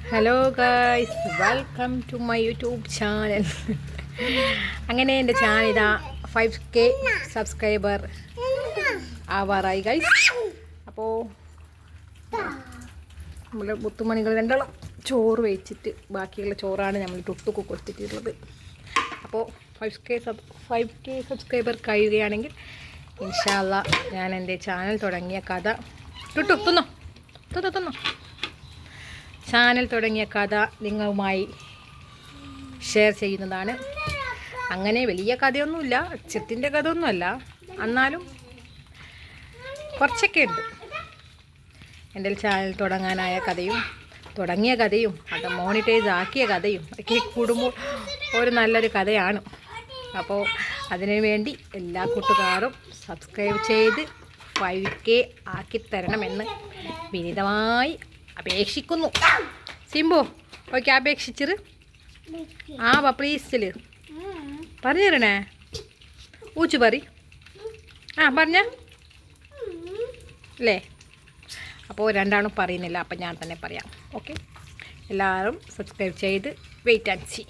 Hello guys welcome to my YouTube channel അങ്ങനെ എന്റെ channel ഇതാ ഫൈവ് കെ സബ്സ്ക്രൈബർ ആവാറായി ഗൈസ് അപ്പോൾ നമ്മൾ മുത്തുമണികൾ രണ്ടാളും ചോറ് വെച്ചിട്ട് ബാക്കിയുള്ള ചോറാണ് നമ്മൾ ടുട്ടുക്ക് കൊടുത്തിട്ടുള്ളത് അപ്പോൾ five K sub five K subscriber കഴിയുകയാണെങ്കിൽ ഇൻഷാല്ല ഞാൻ എന്റെ ചാനൽ തുടങ്ങിയ കഥ ടുട്ടു തിന്നോ തിന്നോ ചാനൽ തുടങ്ങിയ കഥ നിങ്ങളുമായി ഷെയർ ചെയ്യുന്നതാണ്. അങ്ങനെ വലിയ കഥയൊന്നുമില്ല ചിത്തിന്റെ കഥയൊന്നുമല്ല. എന്നാലും കുറച്ചൊക്കെ ഉണ്ട്. എന്റെ ചാനൽ തുടങ്ങാനായ കഥയും തുടങ്ങിയ കഥയും അത് മോണിറ്റൈസ് ആക്കിയ കഥയും ഒക്കെ കൂടുമ്പോൾ ഒരു നല്ലൊരു കഥയാണ്. അപ്പോൾ അതിനു വേണ്ടി എല്ലാ കൂട്ടുകാരും സബ്സ്ക്രൈബ് ചെയ്ത് ഫൈവ് കെ ആക്കിത്തരണമെന്ന് വിനീതമായി അപേക്ഷിക്കുന്നു. സിംബു ഓക്കെ അപേക്ഷിച്ചിട്ട് ആ വാ പറഞ്ഞു തരണേ. ഊച്ചു പറി. ആ പറഞ്ഞ. അല്ലേ? അപ്പോൾ രണ്ടാളും പറയുന്നില്ല അപ്പം ഞാൻ തന്നെ പറയാം. ഓക്കെ? എല്ലാവരും സബ്സ്ക്രൈബ് ചെയ്ത് വെയിറ്റ് ആൻഡ് സി